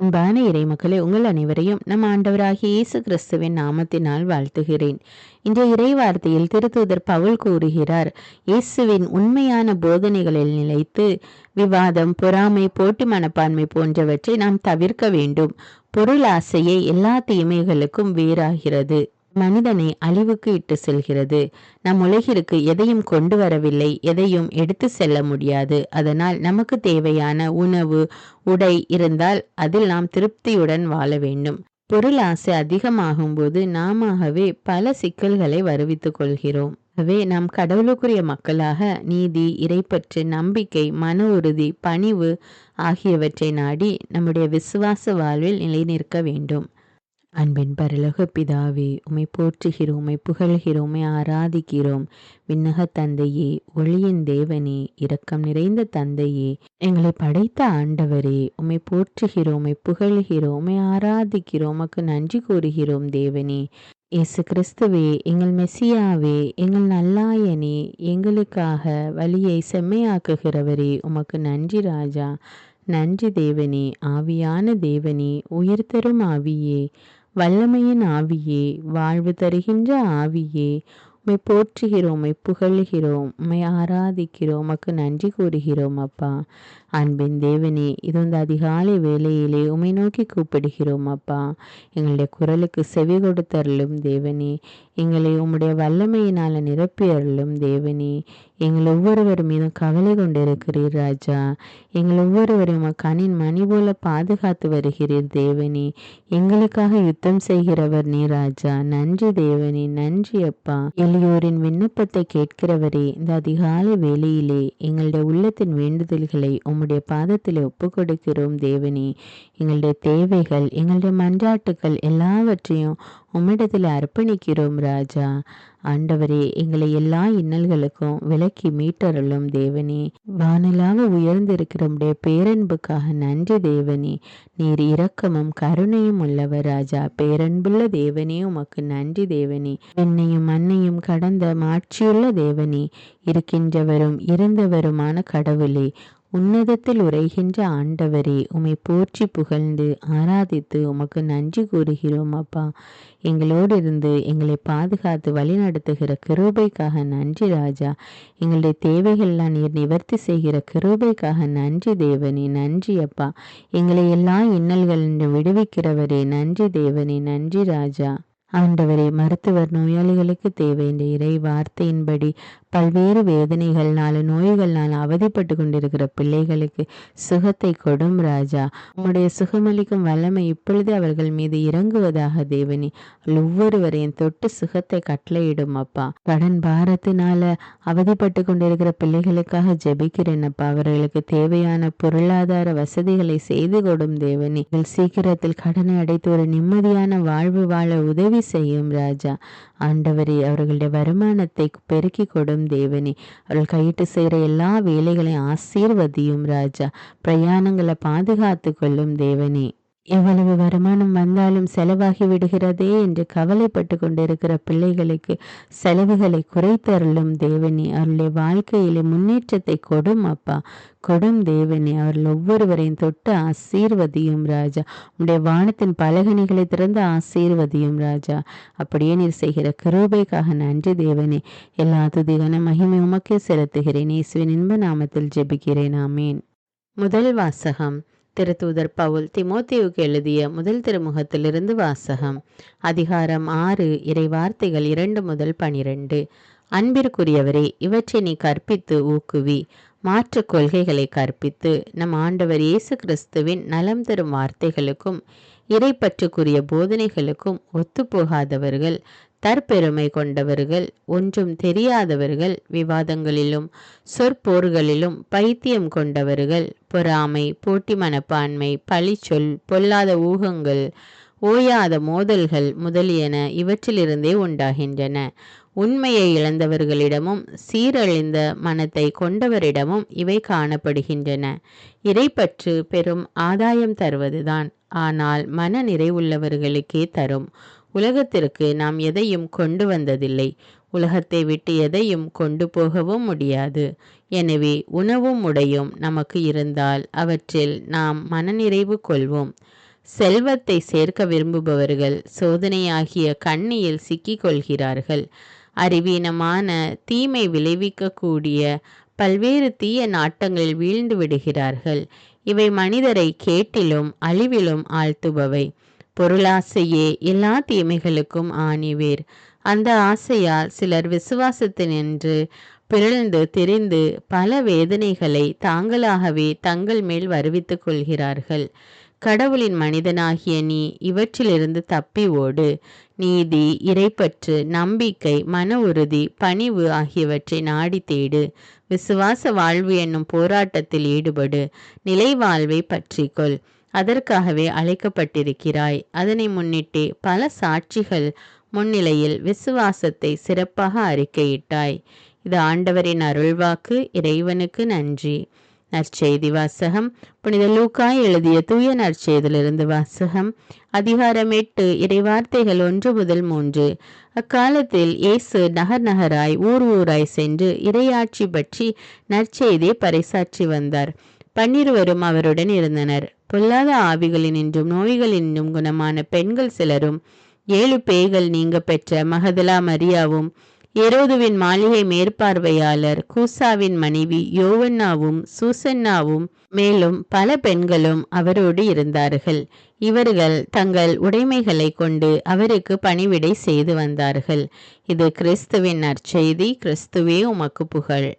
அன்பான இறைமக்களே உங்கள் அனைவரையும் நம் ஆண்டவராகிய இயேசு கிறிஸ்துவின் நாமத்தினால் வாழ்த்துகிறேன். இன்றைய இறை வார்த்தையில் திருத்தூதர் பவுல் கூறுகிறார் இயேசுவின் உண்மையான போதனைகளில் நிலைத்து விவாதம் பொறாமை போட்டி மனப்பான்மை போன்றவற்றை நாம் தவிர்க்க வேண்டும். பொருள் ஆசையே எல்லா தீமைகளுக்கும் வேறாகிறது. மனிதனை அழிவுக்கு இட்டு செல்கிறது. நம் உலகிற்கு எதையும் கொண்டு வரவில்லை எதையும் எடுத்து செல்ல முடியாது. அதனால் நமக்கு தேவையான உணவு உடை இருந்தால் அதில் நாம் திருப்தியுடன் வாழ வேண்டும். பொருள் ஆசை அதிகமாகும் போது நாமவே பல சிக்கல்களை வருவித்துக் கொள்கிறோம். ஆகவே நாம் கடவுளுக்குரிய மக்களாக நீதி இறைப்பற்று நம்பிக்கை மன உறுதி பணிவு ஆகியவற்றை நாடி நம்முடைய விசுவாச வாழ்வில் நிலைநிற்க வேண்டும். அன்பின் பரலோக பிதாவே உமை போற்றுகிறோம் உமை புகழ்கிறோம் உமை ஆராதிக்கிறோம். விண்ணக தந்தையே ஒளியின் தேவனே இரக்கம் நிறைந்த தந்தையே எங்களை படைத்த ஆண்டவரே உமை போற்றுகிறோம் உமை புகழ்கிறோம் உமை ஆராதிக்கிறோம் உமக்கு நன்றி கூறுகிறோம் தேவனே. இயேசு கிறிஸ்துவே எங்கள் மெசியாவே எங்கள் நல்லாயனே எங்களுக்காக வழியை செம்மையாக்குகிறவரே உமக்கு நன்றி ராஜா. நன்றி தேவனே ஆவியான தேவனே உயர்தரும் ஆவியே. வல்லமையின் ஆவியே வாழ்வு தருகின்ற ஆவியே உம்மை போற்றுகிறோம் உம்மை புகழ்கிறோம் உம்மை ஆராதிக்கிறோம் உமக்கு நன்றி கூறுகிறோம் அப்பா. அன்பின் தேவனே இது வந்து அதிகாலை வேலையிலே உமை நோக்கி கூப்பிடுகிறோம் அப்பா. எங்களுடைய குரலுக்கு செவி கொடுத்தருளும் தேவனே. எங்களை உம்முடைய வல்லமையினால் நிரப்பி அருளும் தேவனே. எங்கள் ஒவ்வொருவர் மீதும் கவலை கொண்டிருக்கிறீர் ராஜா. எங்கள் ஒவ்வொருவரும் கண்ணின் மணி போல பாதுகாத்து வருகிறீர் தேவனே. எங்களுக்காக யுத்தம் செய்கிறவர் நீ ராஜா. நன்றி தேவனே. நன்றி அப்பா. எளியோரின் விண்ணப்பத்தை கேட்கிறவரே இந்த அதிகாலை வேலையிலே எங்களுடைய உள்ளத்தின் வேண்டுதல்களை உம்முடைய உம்முடைய பாதத்தில் ஒப்பு கொடுக்கிறோம் தேவனே. எங்களுடைய தேவைகள் எங்களுடைய மன்றாட்டுக்கள் எல்லாவற்றையும் உம்மிடத்தில் அர்ப்பணிக்கிறோம் ராஜா. ஆண்டவரே எங்களை எல்லா இன்னல்களுக்கும் விலக்கி மீட்டருளும் தேவனே. வானிலாக உயர்ந்திருக்கிற உடைய பேரன்புக்காக நன்றி தேவனே. நீர் இரக்கமும் கருணையும் உள்ளவர் ராஜா. பேரன்புள்ள தேவனே உமக்கு நன்றி தேவனே. என்னையும் மண்ணையும் கடந்த மாட்சியுள்ள தேவனே. இருக்கின்றவரும் இருந்தவருமான கடவுளே. உன்னதத்தில் உரைகின்ற ஆண்டவரே உமை போற்றி புகழ்ந்து ஆராதித்து உமக்கு நன்றி கூறுகிறோம் அப்பா. எங்களோடு இருந்து எங்களை பாதுகாத்து வழிநடத்துகிற கிருபைக்காக நன்றி ராஜா. எங்களுடைய தேவைகள்லாம் நீர் நிவர்த்தி செய்கிற கிருபைக்காக நன்றி தேவனே. நன்றி அப்பா. எங்களை எல்லா இன்னல்கள் விடுவிக்கிறவரே நன்றி தேவனே. நன்றி ராஜா. ஆண்டவரே மருத்துவர் நோயாளிகளுக்கு தேவை இந்த இறை வார்த்தையின்படி பல்வேறு வேதனைகள்னால நோய்கள்னால அவதிப்பட்டு கொண்டிருக்கிற பிள்ளைகளுக்கு சுகத்தை கொடும் ராஜா. உம்முடைய சுகமளிக்கும் வல்லமை இப்பொழுது அவர்கள் மீது இறங்குவதாக தேவனி. ஒவ்வொருவரையும் தொட்டு சுகத்தை கட்டளையிடும் அப்பா. கடன் பாரத்தினால அவதிப்பட்டு கொண்டிருக்கிற பிள்ளைகளுக்காக ஜெபிக்கிறேன் அப்பா. அவர்களுக்கு தேவையான பொருளாதார வசதிகளை செய்து கொடும் தேவனி. சீக்கிரத்தில் கடனை அடைத்து ஒரு நிம்மதியான வாழ்வு வாழ உதவி செய்யும் ராஜா. ஆண்டவரே அவர்களுடைய வருமானத்தை பெருக்கி கொடும் தேவனே. அவர்கள் கையிட்டு செய்கிற எல்லா வேலைகளையும் ஆசீர்வதியும் ராஜா. பிரயாணங்களை பாதுகாத்து கொள்ளும் தேவனே. எவ்வளவு வருமானம் வந்தாலும் செலவாகி விடுகிறதே என்று கவலைப்பட்டு கொண்டிருக்கிற பிள்ளைகளுக்கு செலவுகளை குறைத்தருளும் தேவனே. அவருடைய வாழ்க்கையிலே முன்னேற்றத்தை கொடும் அப்பா. கொடும் தேவனே. அவர்கள் ஒவ்வொருவரையும் தொட்டு ஆசீர்வதியும் ராஜா. உடைய வானத்தின் பலகணிகளை திறந்து ஆசீர்வதியும் ராஜா. அப்படியே நீர் செய்கிற கிருபைக்காக நன்றி தேவனே. எல்லா துதிகன மகிமை உமக்கே செலுத்துகிறேன். இயேசுவின் இன்ப நாமத்தில் ஜெபிக்கிறேன். ஆமேன். முதல் வாசகம். திருத்தூதர் பவுல் திமோத்தேவுக்கு எழுதிய முதல் திருமுகத்திலிருந்து வாசகம். அதிகாரம் ஆறு இறை வார்த்தைகள் இரண்டு முதல் பனிரெண்டு. அன்பிற்குரியவரே இவற்றை நீ கற்பித்து ஊக்குவி. மாற்று கொள்கைகளை கற்பித்து நம் ஆண்டவர் இயேசு கிறிஸ்துவின் நலம் தரும் வார்த்தைகளுக்கும் இறைப்பற்றுக்குரிய போதனைகளுக்கும் ஒத்துப்போகாதவர்கள் தற்பெருமை கொண்டவர்கள் ஒன்றும் தெரியாதவர்கள் விவாதங்களிலும் சொற்போர்களிலும் பைத்தியம் கொண்டவர்கள் பொறாமை போட்டி மனப்பான்மை பழிச்சொல் பொல்லாத ஊகங்கள் ஓயாத மோதல்கள் முதலியன இவற்றிலிருந்தே உண்டாகின்றன. உண்மையை இழந்தவர்களிடமும் சீரழிந்த மனத்தை கொண்டவரிடமும் இவை காணப்படுகின்றன. இறைப்பற்று பெரும் ஆதாயம் தருவதுதான். ஆனால் மன நிறைவுள்ளவர்களுக்கே தரும். உலகத்திற்கு நாம் எதையும் கொண்டு வந்ததில்லை. உலகத்தை விட்டு எதையும் கொண்டு போகவும் முடியாது. எனவே உணவும் உடையும் நமக்கு இருந்தால் அவற்றில் நாம் மனநிறைவு கொள்வோம். செல்வத்தை சேர்க்க விரும்புபவர்கள் சோதனையாகிய கண்ணியில் சிக்கிக் கொள்கிறார்கள் அறிவீனமான தீமை விளைவிக்கக்கூடிய பல்வேறு தீய நாட்டங்களில் வீழ்ந்து விடுகிறார்கள். இவை மனிதரை கேட்டிலும் அழிவிலும் ஆழ்த்துபவை. பொருளாசையே எல்லா தீமைகளுக்கும் ஆணிவேர். அந்த ஆசையால் சிலர் விசுவாசத்தினின்று பிறழ்ந்து திரிந்து பல வேதனைகளை தாங்களாகவே தங்கள் மேல் வருவித்துக் கொள்கிறார்கள். கடவுளின் மனிதனாகிய நீ இவற்றிலிருந்து தப்பி ஓடு. நீதி இறைப்பற்று நம்பிக்கை மன உறுதி பணிவு ஆகியவற்றை நாடி தேடு. விசுவாச வாழ்வு என்னும் போராட்டத்தில் ஈடுபடு. நிலை வாழ்வை பற்றிக்கொள். அதற்காகவே அழைக்கப்பட்டிருக்கிறாய். அதனை முன்னிட்டு பல சாட்சிகள் முன்னிலையில் விசுவாசத்தை சிறப்பாக அறிக்கையிட்டாய். இது ஆண்டவரின் அருள்வாக்கு. இறைவனுக்கு நன்றி. நற்செய்தி வாசகம். புனித லூக்கா எழுதிய தூய நற்செய்தியிலிருந்து வாசகம். அதிகாரம் எட்டு இறைவார்த்தைகள் ஒன்று முதல் மூன்று. அக்காலத்தில் இயேசு நகர் நகராய் ஊர் ஊராய் சென்று இறையாட்சி பற்றி நற்செய்தியை பறைசாற்றி வந்தார். பன்னிருவரும் அவருடன் இருந்தனர். பொல்லாத ஆவிகளினின்றும் நோய்களினின்றும் குணமான பெண்கள் சிலரும் ஏழு பேய்கள் நீங்க பெற்ற மகதலா மரியாவும் எரோதுவின் மாளிகை மேற்பார்வையாளர் கூசாவின் மனைவி யோவன்னாவும் சூசன்னாவும் மேலும் பல பெண்களும் அவரோடு இருந்தார்கள். இவர்கள் தங்கள் உடைமைகளை கொண்டு அவருக்கு பணிவிடை செய்து வந்தார்கள். இது கிறிஸ்துவின் நற்செய்தி. கிறிஸ்துவே உமக்கு புகழ்.